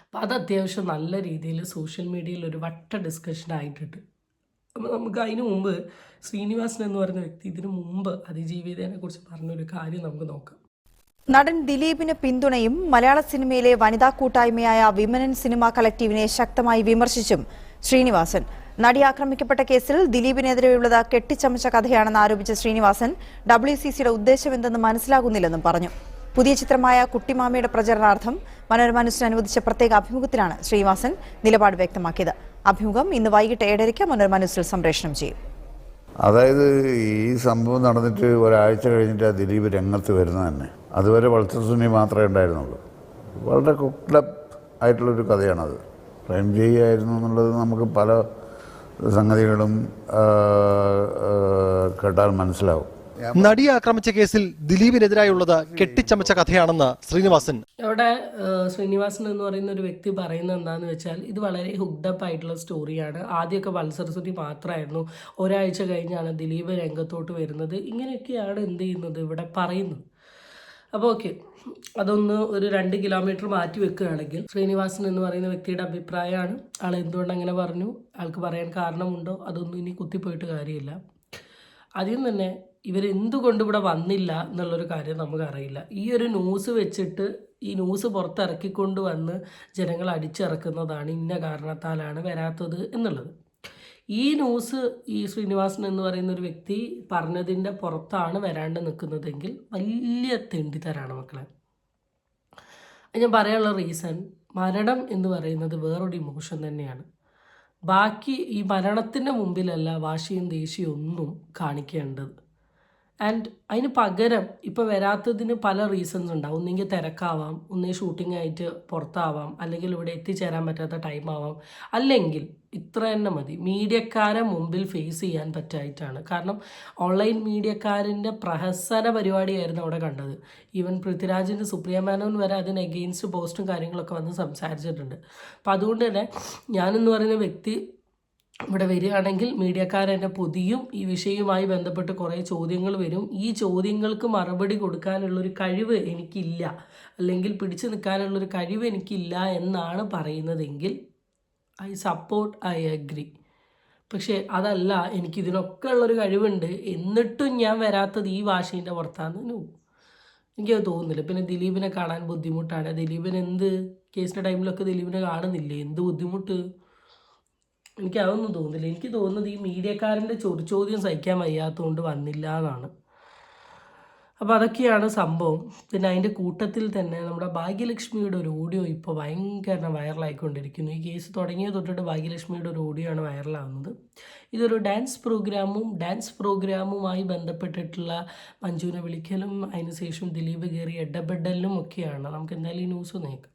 അപ്പം അത് അത്യാവശ്യം നല്ല രീതിയിൽ സോഷ്യൽ മീഡിയയിൽ ഒരു വട്ട ഡിസ്കഷൻ ആയിട്ടുണ്ട്. അപ്പോൾ നമുക്ക് അതിന് മുമ്പ് ശ്രീനിവാസൻ എന്ന് പറയുന്ന വ്യക്തി ഇതിനു മുമ്പ് അതിജീവിതയെ കുറിച്ച് പറഞ്ഞൊരു കാര്യം നമുക്ക് നോക്കാം. നടൻ ദിലീപിന് പിന്തുണയും മലയാള സിനിമയിലെ വനിതാ കൂട്ടായ്മയായ വിമനൻ സിനിമ കളക്റ്റീവിനെ ശക്തമായി വിമർശിച്ചും ശ്രീനിവാസൻ. നടി ആക്രമിക്കപ്പെട്ട കേസിൽ ദിലീപിനെതിരെയുള്ളത് കെട്ടിച്ചമച്ച കഥയാണെന്ന് ആരോപിച്ച ശ്രീനിവാസൻ ഡബ്ല്യു സി സിയുടെ ഉദ്ദേശമെന്തെന്ന് മനസ്സിലാകുന്നില്ലെന്നും പറഞ്ഞു. പുതിയ ചിത്രമായ കുട്ടിമാമയുടെ പ്രചരണാർത്ഥം മനോരമ ന്യൂസിന് അനുവദിച്ച പ്രത്യേക അഭിമുഖത്തിലാണ് ശ്രീനിവാസൻ നിലപാട് വ്യക്തമാക്കിയത്. അഭിമുഖം ഇന്ന് വൈകിട്ട് ഏഴരയ്ക്ക് മനോരമ ന്യൂസിൽ സംപ്രേഷണം ചെയ്യും. അതായത് ഈ സംഭവം നടന്നിട്ട് ഒരാഴ്ച കഴിഞ്ഞിട്ട് ആ ദിലീപ് രംഗത്ത് വരുന്നത് തന്നെ. അതുവരെ സുനി മാത്രമേ ഉണ്ടായിരുന്നുള്ളൂ. വളരെ കുക്ലപ്പ് ആയിട്ടുള്ളൊരു കഥയാണത്. പ്രേം ചെയ്യായിരുന്നു എന്നുള്ളത് നമുക്ക് പല സംഗതികളും കേട്ടാൽ മനസ്സിലാവും. നടിയെ ആക്രമിച്ച കേസിൽ ദിലീപിനെതിരായുള്ളത് കെട്ടിച്ചമച്ച കഥയാണെന്ന് ശ്രീനിവാസൻ. അവിടെ ശ്രീനിവാസൻ എന്ന് പറയുന്ന ഒരു വ്യക്തി പറയുന്നത് എന്താണെന്ന് വെച്ചാൽ ഇത് വളരെ ഹുക്ഡപ്പ് ആയിട്ടുള്ള സ്റ്റോറിയാണ് ആദ്യമൊക്കെ വത്സരസ്വതി മാത്രമായിരുന്നു. ഒരാഴ്ച കഴിഞ്ഞാണ് ദിലീപ് രംഗത്തോട്ട് വരുന്നത്. ഇങ്ങനെയൊക്കെയാണ് എന്ത് ചെയ്യുന്നത് ഇവിടെ പറയുന്നത്. അപ്പോൾ ഓക്കെ അതൊന്ന് ഒരു രണ്ട് കിലോമീറ്റർ മാറ്റി വെക്കുകയാണെങ്കിൽ ശ്രീനിവാസൻ എന്ന് പറയുന്ന വ്യക്തിയുടെ അഭിപ്രായമാണ്. ആൾ എന്തുകൊണ്ട് അങ്ങനെ പറഞ്ഞു? ആൾക്ക് പറയാൻ കാരണമുണ്ടോ? അതൊന്നും ഇനി കുത്തിപ്പോയിട്ട് കാര്യമില്ല. ആദ്യം തന്നെ ഇവരെന്തുകൊണ്ട് ഇവിടെ വന്നില്ല എന്നുള്ളൊരു കാര്യം നമുക്കറിയില്ല. ഈ ഒരു ന്യൂസ് വെച്ചിട്ട് ഈ ന്യൂസ് പുറത്തിറക്കിക്കൊണ്ട് വന്ന് ജനങ്ങൾ അടിച്ചിറക്കുന്നതാണ് ഇന്ന കാരണത്താലാണ് വരാത്തത് എന്നുള്ളത്. ഈ ന്യൂസ് ഈ ശ്രീനിവാസൻ എന്ന് പറയുന്ന ഒരു വ്യക്തി പറഞ്ഞതിന്റെ പുറത്താണ് വരാണ്ട് നിൽക്കുന്നതെങ്കിൽ വലിയ തെണ്ടിത്തരാണ് മക്കളെ. ഞാൻ പറയാനുള്ള റീസൺ മരണം എന്ന് പറയുന്നത് വേറൊരു ഇമോഷൻ തന്നെയാണ്. ബാക്കി ഈ മരണത്തിന്റെ മുമ്പിലല്ല വാശിയും ദേഷ്യവും ഒന്നും കാണിക്കേണ്ടത്. ആൻഡ് അതിന് പകരം ഇപ്പോൾ വരാത്തതിന് പല റീസൺസ് ഉണ്ടാവും. ഒന്നെങ്കിൽ തിരക്കാവാം ഒന്നേ ഷൂട്ടിംഗ് ആയിട്ട് പുറത്താവാം അല്ലെങ്കിൽ ഇവിടെ എത്തിച്ചേരാൻ പറ്റാത്ത ടൈം ആവാം. അല്ലെങ്കിൽ ഇത്ര തന്നെ മതി. മീഡിയക്കാരെ മുമ്പിൽ ഫേസ് ചെയ്യാൻ പറ്റായിട്ടാണ്. കാരണം ഓൺലൈൻ മീഡിയക്കാരന്റെ പ്രഹസന പരിപാടിയായിരുന്നു അവിടെ കണ്ടത്. ഈവൻ പൃഥ്വിരാജിന്റെ സുപ്രിയ മേനോൻ വരെ അതിന് എഗെയിൻസ്റ്റ് പോസ്റ്റും കാര്യങ്ങളൊക്കെ വന്ന് സംസാരിച്ചിട്ടുണ്ട്. അപ്പോൾ അതുകൊണ്ട് തന്നെ ഞാനെന്ന് പറയുന്ന വ്യക്തി ഇവിടെ വരികയാണെങ്കിൽ മീഡിയക്കാരെന്നെ പൊതിയും ഈ വിഷയവുമായി ബന്ധപ്പെട്ട് കുറേ ചോദ്യങ്ങൾ വരും. ഈ ചോദ്യങ്ങൾക്ക് മറുപടി കൊടുക്കാനുള്ളൊരു കഴിവ് എനിക്കില്ല. അല്ലെങ്കിൽ പിടിച്ചു നിൽക്കാനുള്ളൊരു കഴിവ് എനിക്കില്ല എന്നാണ് പറയുന്നതെങ്കിൽ ഐ സപ്പോർട്ട് ഐ അഗ്രി. പക്ഷേ അതല്ല എനിക്കിതിനൊക്കെ ഉള്ളൊരു കഴിവുണ്ട്. എന്നിട്ടും ഞാൻ വരാത്തത് ഈ വാശീന്റെ പുറത്താണ് നോ. എനിക്കത് തോന്നുന്നില്ല. പിന്നെ ദിലീപിനെ കാണാൻ ബുദ്ധിമുട്ടാണ്. ദിലീപിന് എന്ത് കേസിന്റെ ടൈമിലൊക്കെ ദിലീപിനെ കാണുന്നില്ലേ? എന്ത് ബുദ്ധിമുട്ട്? എനിക്ക് അതൊന്നും തോന്നുന്നില്ല എനിക്ക് തോന്നുന്നത് ഈ മീഡിയക്കാരന്റെ ചോദ്യം സഹിക്കാൻ വയ്യാത്തതുകൊണ്ട് വന്നില്ല എന്നാണ് അപ്പോൾ അതൊക്കെയാണ് സംഭവം. പിന്നെ അതിന്റെ കൂട്ടത്തിൽ തന്നെ നമ്മുടെ ഭാഗ്യലക്ഷ്മിയുടെ ഒരു ഓഡിയോ ഇപ്പോൾ ഭയങ്കര വൈറലായിക്കൊണ്ടിരിക്കുന്നു. ഈ കേസ് തുടങ്ങിയ തൊട്ടിട്ട് ഭാഗ്യലക്ഷ്മിയുടെ ഒരു ഓഡിയോ ആണ് വൈറലാവുന്നത്. ഇതൊരു ഡാൻസ് പ്രോഗ്രാമും ഡാൻസ് പ്രോഗ്രാമുമായി ബന്ധപ്പെട്ടിട്ടുള്ള മഞ്ജുവിനെ വിളിക്കലും അതിനുശേഷം ദിലീപ് കയറി ഇടപെടലും ഒക്കെയാണ്. നമുക്ക് എന്തായാലും ഈ ന്യൂസ് കേൾക്കാം.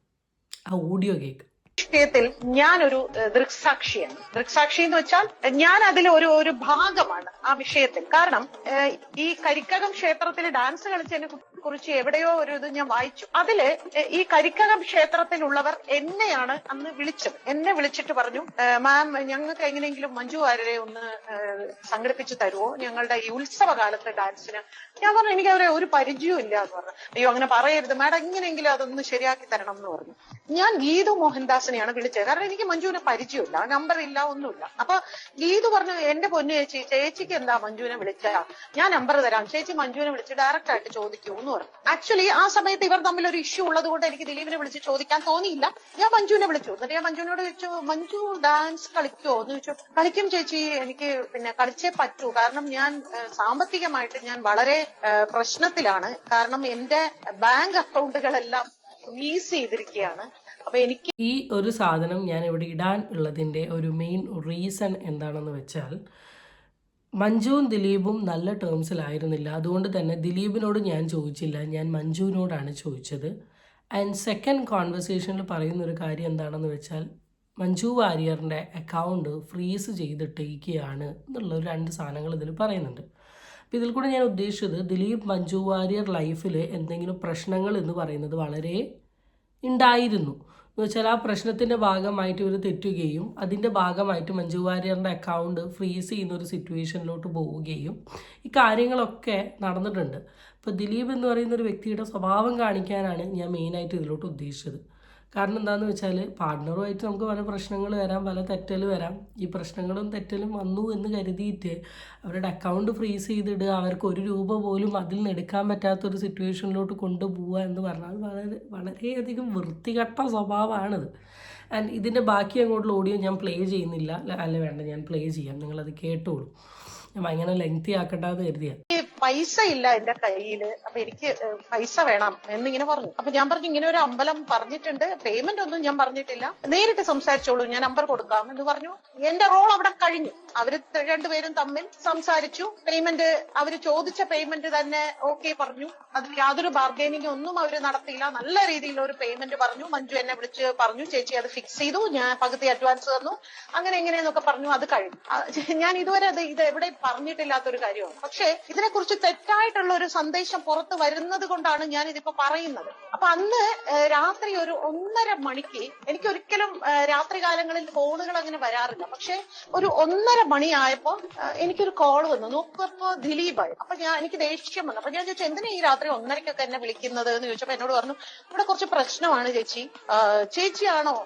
ആ ഓഡിയോ കേൾക്കാം. വിഷയത്തിൽ ഞാനൊരു ദൃക്സാക്ഷിയാണ്. ദൃക്സാക്ഷി എന്ന് വെച്ചാൽ ഞാൻ അതിൽ ഒരു ഒരു ഭാഗമാണ്. ആ വിഷയത്തിൽ. കാരണം ഈ കരിക്കകം ക്ഷേത്രത്തിൽ ഡാൻസ് കളിച്ചതിനെ കുറിച്ച് എവിടെയോ ഒരു ഇത് ഞാൻ വായിച്ചു. അതിൽ ഈ കരിക്കകം ക്ഷേത്രത്തിലുള്ളവർ എന്നെയാണ് അന്ന് വിളിച്ചത്. എന്നെ വിളിച്ചിട്ട് പറഞ്ഞു മാം ഞങ്ങൾക്ക് എങ്ങനെയെങ്കിലും മഞ്ജു വാര്യരെ ഒന്ന് സംഘടിപ്പിച്ചു തരുമോ ഞങ്ങളുടെ ഈ ഉത്സവകാലത്തെ ഡാൻസിന് ഞാൻ പറഞ്ഞു എനിക്ക് അവരെ ഒരു പരിചയവും ഇല്ല എന്ന് പറഞ്ഞു. അയ്യോ അങ്ങനെ പറയരുത്. മാഡം എങ്ങനെയെങ്കിലും അതൊന്ന് ശരിയാക്കി തരണം എന്ന് പറഞ്ഞു. ഞാൻ ഗീതു മോഹൻദാസിനെയാണ് വിളിച്ചത്. കാരണം എനിക്ക് മഞ്ജുവിനെ പരിചയമില്ല നമ്പർ ഇല്ല ഒന്നുമില്ല. അപ്പൊ ഗീതു പറഞ്ഞു എന്റെ പൊന്നു ചേച്ചി ചേച്ചിക്ക് എന്താ മഞ്ജുവിനെ വിളിച്ച ഞാൻ നമ്പർ തരാം. ചേച്ചി മഞ്ജുവിനെ വിളിച്ച് ഡയറക്റ്റ് ആയിട്ട് ചോദിക്കൂ എന്ന് പറഞ്ഞു. ആക്ച്വലി ആ സമയത്ത് ഇവർ തമ്മിൽ ഒരു ഇഷ്യൂ ഉള്ളത് കൊണ്ട് എനിക്ക് ദിലീപിനെ വിളിച്ച് ചോദിക്കാൻ തോന്നിയില്ല. ഞാൻ മഞ്ജുവിനെ വിളിച്ചു. എന്നിട്ട് ഞാൻ മഞ്ജുവിനോട് ചോദിച്ചു മഞ്ജു ഡാൻസ് കളിക്കുമോ എന്ന് ചോദിച്ചു. കളിക്കും ചേച്ചി. എനിക്ക് പിന്നെ കളിച്ചേ പറ്റൂ. കാരണം ഞാൻ സാമ്പത്തികമായിട്ട് ഞാൻ വളരെ പ്രശ്നത്തിലാണ്. കാരണം എന്റെ ബാങ്ക് അക്കൗണ്ടുകളെല്ലാം ഫ്രീസ് ചെയ്തിരിക്കുകയാണ്. എനിക്ക് ഈ ഒരു സാധനം ഞാൻ ഇവിടെ ഇടാൻ ഉള്ളതിന്റെ ഒരു മെയിൻ റീസൺ എന്താണെന്ന് വെച്ചാൽ മഞ്ജുവും ദിലീപും നല്ല ടേംസിലായിരുന്നില്ല അതുകൊണ്ട് തന്നെ ദിലീപിനോട് ഞാൻ ചോദിച്ചില്ല. ഞാൻ മഞ്ജുവിനോടാണ് ചോദിച്ചത്. ആൻഡ് സെക്കൻഡ് കോൺവെർസേഷനിൽ പറയുന്ന ഒരു കാര്യം എന്താണെന്ന് വെച്ചാൽ മഞ്ജു വാര്യറിന്റെ അക്കൗണ്ട് ഫ്രീസ് ചെയ്തിട്ടിരിക്കുകയാണ് എന്നുള്ള രണ്ട് സാധനങ്ങൾ ഇതിൽ പറയുന്നുണ്ട്. അപ്പോൾ ഇതിൽ കൂടെ ഞാൻ ഉദ്ദേശിച്ചത് ദിലീപ് മഞ്ജു വാര്യർ ലൈഫിൽ എന്തെങ്കിലും പ്രശ്നങ്ങൾ എന്ന് പറയുന്നത് വളരെ ഉണ്ടായിരുന്നു. എന്ന് വെച്ചാൽ ആ പ്രശ്നത്തിന്റെ ഭാഗമായിട്ട് ഇവർ തെറ്റുകയും അതിന്റെ ഭാഗമായിട്ട് മഞ്ജു വാര്യറിന്റെ അക്കൗണ്ട് ഫ്രീസ് ചെയ്യുന്ന ഒരു സിറ്റുവേഷനിലോട്ട് പോവുകയും ഈ കാര്യങ്ങളൊക്കെ നടന്നിട്ടുണ്ട്. അപ്പോൾ ദിലീപ് എന്ന് പറയുന്ന ഒരു വ്യക്തിയുടെ സ്വഭാവം കാണിക്കാനാണ് ഞാൻ മെയിനായിട്ട് ഇതിലോട്ട് ഉദ്ദേശിച്ചത്. കാരണം എന്താണെന്ന് വെച്ചാൽ പാർട്ട്ണറുമായിട്ട് നമുക്ക് പല പ്രശ്നങ്ങൾ വരാം പല തെറ്റൽ വരാം. ഈ പ്രശ്നങ്ങളും തെറ്റലും വന്നു എന്ന് കരുതിയിട്ട് അവരുടെ അക്കൗണ്ട് ഫ്രീസ് ചെയ്തിടുക അവർക്ക് ഒരു രൂപ പോലും അതിൽ നിന്ന് എടുക്കാൻ പറ്റാത്തൊരു സിറ്റുവേഷനിലോട്ട് കൊണ്ടുപോവുക എന്ന് പറഞ്ഞാൽ വളരെ വളരെയധികം വൃത്തികെട്ട സ്വഭാവമാണിത്. ആൻഡ് ഇതിന്റെ ബാക്കി അങ്ങോട്ടുള്ള ഓഡിയോ ഞാൻ പ്ലേ ചെയ്യുന്നില്ല. അല്ല- വേണ്ട ഞാൻ പ്ലേ ചെയ്യാം. നിങ്ങളത് കേട്ടോളൂ. ഞാൻ ഭയങ്കര ലെങ്തി ആക്കേണ്ടതെന്ന് കരുതിയാണ് പൈസ ഇല്ല എന്റെ കയ്യിൽ അപ്പൊ എനിക്ക് പൈസ വേണം എന്നിങ്ങനെ പറഞ്ഞു. അപ്പൊ ഞാൻ പറഞ്ഞു ഇങ്ങനെ ഒരു അമ്പലം പറഞ്ഞിട്ടുണ്ട്. പേയ്മെന്റ് ഒന്നും ഞാൻ പറഞ്ഞിട്ടില്ല. നേരിട്ട് സംസാരിച്ചോളൂ. ഞാൻ നമ്പർ കൊടുക്കാം. എന്ന് പറഞ്ഞു. എന്റെ റോൾ അവിടെ കഴിഞ്ഞു. അവർ രണ്ടുപേരും തമ്മിൽ സംസാരിച്ചു. പേയ്മെന്റ് അവർ ചോദിച്ച പേയ്മെന്റ് തന്നെ ഓക്കെ പറഞ്ഞു. അതിൽ യാതൊരു ബാർഗൈനിങ് ഒന്നും അവർ നടത്തിയില്ല. നല്ല രീതിയിലുള്ള ഒരു പേയ്മെന്റ് പറഞ്ഞു. മഞ്ജു എന്നെ വിളിച്ച് പറഞ്ഞു ചേച്ചി അത് ഫിക്സ് ചെയ്തു. ഞാൻ പകുതി അഡ്വാൻസ് തന്നു. അങ്ങനെ എങ്ങനെയെന്നൊക്കെ പറഞ്ഞു. അത് കഴിഞ്ഞു. ഞാൻ ഇതുവരെ അത് ഇത് എവിടെ പറഞ്ഞിട്ടില്ലാത്തൊരു കാര്യമാണ്. പക്ഷേ ഇതിനെക്കുറിച്ച് തെറ്റായിട്ടുള്ള ഒരു സന്ദേശം പുറത്ത് വരുന്നത് കൊണ്ടാണ് ഞാൻ ഇതിപ്പോ പറയുന്നത്. അപ്പൊ അന്ന് രാത്രി ഒരു ഒന്നര മണിക്ക് എനിക്ക് ഒരിക്കലും രാത്രി കാലങ്ങളിൽ ഫോണുകൾ അങ്ങനെ വരാറില്ല. പക്ഷെ ഒരു ഒന്നര മണിയായപ്പോ എനിക്കൊരു കോൾ വന്നു. നോക്കപ്പോ ദിലീപായി. അപ്പൊ ഞാൻ എനിക്ക് ദേഷ്യം വന്നു. അപ്പൊ ഞാൻ ചോദിച്ചു എന്തിനാ ഈ രാത്രി ഒന്നരക്കൊക്കെ എന്നെ വിളിക്കുന്നത്? എന്ന് ചോദിച്ചപ്പോ എന്നോട് പറഞ്ഞു ഇവിടെ കുറച്ച് പ്രശ്നമാണ് ചേച്ചി. ചേച്ചിയാണോ?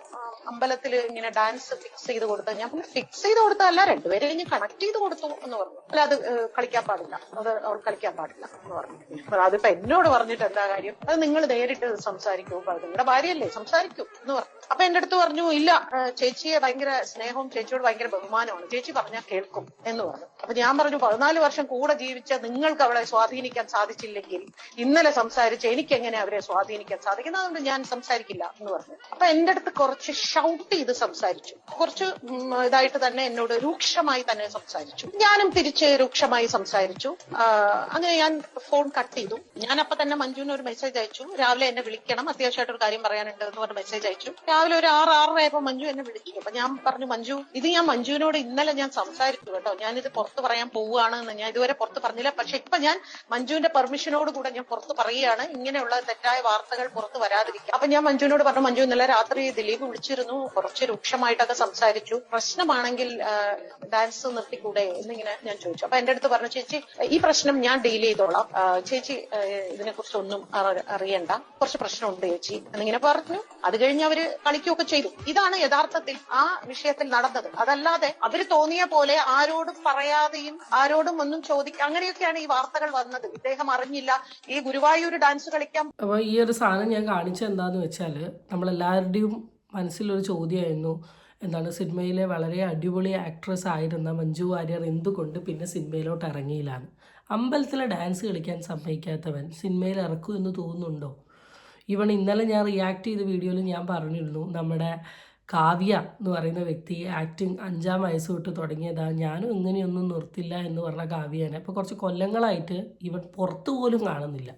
അമ്പലത്തിൽ ഇങ്ങനെ ഡാൻസ് ഫിക്സ് ചെയ്ത് കൊടുത്തത് ഞാൻ ഫിക്സ് ചെയ്ത് കൊടുത്തതല്ല രണ്ടുപേരെ ഞാൻ കണക്ട് ചെയ്ത് കൊടുത്തു എന്ന് പറഞ്ഞു. അല്ല അത് കളിക്കാൻ പാടില്ല. അത് അവൾ കളിക്കാൻ പാടില്ല എന്ന് പറഞ്ഞു. അതിപ്പോ എന്നോട് പറഞ്ഞിട്ട് എന്താ കാര്യം? അത് നിങ്ങൾ നേരിട്ട് സംസാരിക്കൂ നിങ്ങളുടെ ഭാര്യയല്ലേ സംസാരിക്കൂ എന്ന് പറഞ്ഞു. അപ്പൊ എന്റെ അടുത്ത് പറഞ്ഞു ഇല്ല ചേച്ചിയെ ഭയങ്കര സ്നേഹവും ചേച്ചിയോട് ഭയങ്കര ബഹുമാനമാണ് ചേച്ചി പറഞ്ഞാൽ കേൾക്കും എന്ന് പറഞ്ഞു. അപ്പൊ ഞാൻ പറഞ്ഞു പതിനാല് വർഷം കൂടെ ജീവിച്ച നിങ്ങൾക്ക് അവളെ സ്വാധീനിക്കാൻ സാധിച്ചില്ലെങ്കിൽ ഇന്നലെ സംസാരിച്ച് എനിക്ക് എങ്ങനെ അവരെ സ്വാധീനിക്കാൻ സാധിക്കുന്നത് അതുകൊണ്ട് ഞാൻ സംസാരിക്കില്ല എന്ന് പറഞ്ഞു. അപ്പൊ എന്റെ അടുത്ത് കുറച്ച് ഷൗട്ട് ചെയ്ത് സംസാരിച്ചു. കുറച്ച് ഇതായിട്ട് തന്നെ എന്നോട് രൂക്ഷമായി തന്നെ സംസാരിച്ചു. ഞാനും തിരിച്ച് രൂക്ഷമായി സംസാരിച്ചു. അങ്ങനെ ഞാൻ ഫോൺ കട്ട് ചെയ്തു. ഞാൻ അപ്പൊ തന്നെ മഞ്ജുവിന് ഒരു മെസ്സേജ് അയച്ചു. രാവിലെ എന്നെ വിളിക്കണം. അത്യാവശ്യമായിട്ട് ഒരു കാര്യം പറയാനുണ്ട് എന്ന് പറഞ്ഞ മെസ്സേജ് അയച്ചു. രാവിലെ ഒരു ആറ് ആറര ആയപ്പോ മഞ്ജു എന്നെ വിളിച്ചു. അപ്പൊ ഞാൻ പറഞ്ഞു മഞ്ജു ഇത് ഞാൻ മഞ്ജുവിനോട് ഇന്നലെ ഞാൻ സംസാരിച്ചു കേട്ടോ. ഞാനിത് പുറത്ത് പറയാൻ പോവുകയാണ് എന്ന് ഞാൻ ഇതുവരെ പുറത്ത് പറഞ്ഞില്ല. പക്ഷെ ഇപ്പൊ ഞാൻ മഞ്ജുവിന്റെ പെർമിഷനോട് കൂടെ ഞാൻ പുറത്ത് പറയുകയാണ്. ഇങ്ങനെയുള്ള തെറ്റായ വാർത്തകൾ പുറത്ത് വരാതിരിക്കുക അപ്പൊ ഞാൻ മഞ്ജുവിനോട് പറഞ്ഞു മഞ്ജു ഇന്നലെ രാത്രി ദിലീപ് വിളിച്ചിരുന്നു. കുറച്ച് രൂക്ഷമായിട്ടൊക്കെ സംസാരിച്ചു. പ്രശ്നമാണെങ്കിൽ ഡാൻസ് നിർത്തിക്കൂടെ എന്നിങ്ങനെ ഞാൻ ചോദിച്ചു. അപ്പൊ എന്റെ അടുത്ത് പറഞ്ഞു ചേച്ചി ഈ പ്രശ്നം ഞാൻ ഡീൽ ചെയ്തോളാം. ചേച്ചി ഇതിനെ കുറിച്ച് ഒന്നും അറിയണ്ട. കുറച്ച് പ്രശ്നമുണ്ട് ചേച്ചി. എന്നിങ്ങനെ പറഞ്ഞു. അത് കഴിഞ്ഞ് അവർ കളിക്കുകയൊക്കെ ചെയ്തു. ഇതാണ് യഥാർത്ഥത്തിൽ ആ വിഷയത്തിൽ നടന്നത്. അതല്ലാതെ അവർ തോന്നിയ പോലെ ആരോടും പറയാതെയും ആരോടും ഒന്നും ചോദിക്കുക അങ്ങനെയൊക്കെയാണ് ഈ വാർത്തകൾ വന്നത്. ഇദ്ദേഹം അറിഞ്ഞില്ല. ഈ ഗുരുവായൂർ ഡാൻസ് കളിക്കാം അപ്പൊ ഈ ഒരു സാധനം ഞാൻ കാണിച്ചത് എന്താന്ന് വെച്ചാൽ നമ്മളെല്ലാവരുടെയും മനസ്സിലൊരു ചോദ്യമായിരുന്നു. എന്താണ് സിനിമയിലെ വളരെ അടിപൊളി ആക്ട്രസ് ആയിരുന്ന മഞ്ജു വാര്യർ എന്തുകൊണ്ട് പിന്നെ സിനിമയിലോട്ട് ഇറങ്ങിയില്ലാന്ന് അമ്പലത്തിലെ ഡാൻസ് കളിക്കാൻ സമ്മതിക്കാത്തവൻ സിനിമയിൽ ഇറക്കും എന്ന് തോന്നുന്നുണ്ടോ? ഇവൺ ഇന്നലെ ഞാൻ റിയാക്ട് ചെയ്ത വീഡിയോയിൽ ഞാൻ പറഞ്ഞിരുന്നു നമ്മുടെ കാവ്യ എന്ന് പറയുന്ന വ്യക്തി ആക്ടിങ് അഞ്ചാം വയസ്സ് തൊട്ട് തുടങ്ങിയതാണ് ഞാനും ഇങ്ങനെയൊന്നും നിർത്തില്ല എന്ന് പറഞ്ഞ കാവ്യനെ. ഇപ്പോൾ കുറച്ച് കൊല്ലങ്ങളായിട്ട് ഇവൻ പുറത്തു പോലും കാണുന്നില്ല.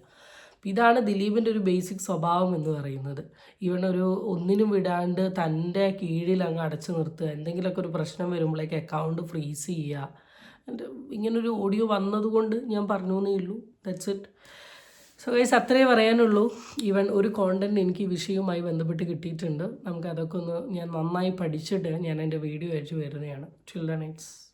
ഇതാണ് ദിലീപിന്റെ ഒരു ബേസിക് സ്വഭാവം എന്ന് പറയുന്നത്. ഇവൻ ഒരു ഒന്നിനും വിടാണ്ട് തന്റെ കീഴിൽ അങ്ങ് അടച്ചു നിർത്തുക എന്തെങ്കിലുമൊക്കെ ഒരു പ്രശ്നം വരുമ്പോഴേക്ക് അക്കൗണ്ട് ഫ്രീസ് ചെയ്യുക. ഇങ്ങനൊരു ഓഡിയോ വന്നതുകൊണ്ട് ഞാൻ പറഞ്ഞു എന്നേ ഉള്ളൂ. ദറ്റ്സ് ഇറ്റ് സോ ഗൈസ് അത്രേ പറയാനുള്ളൂ. ഈവൻ ഒരു കോണ്ടന്റ് എനിക്ക് ഈ വിഷയവുമായി ബന്ധപ്പെട്ട് കിട്ടിയിട്ടുണ്ട്. നമുക്ക് അതൊക്കെ ഒന്ന് ഞാൻ നന്നായി പഠിച്ചിട്ട് ഞാൻ എന്റെ വീഡിയോ അയച്ചു വരുന്നതാണ്. Children it's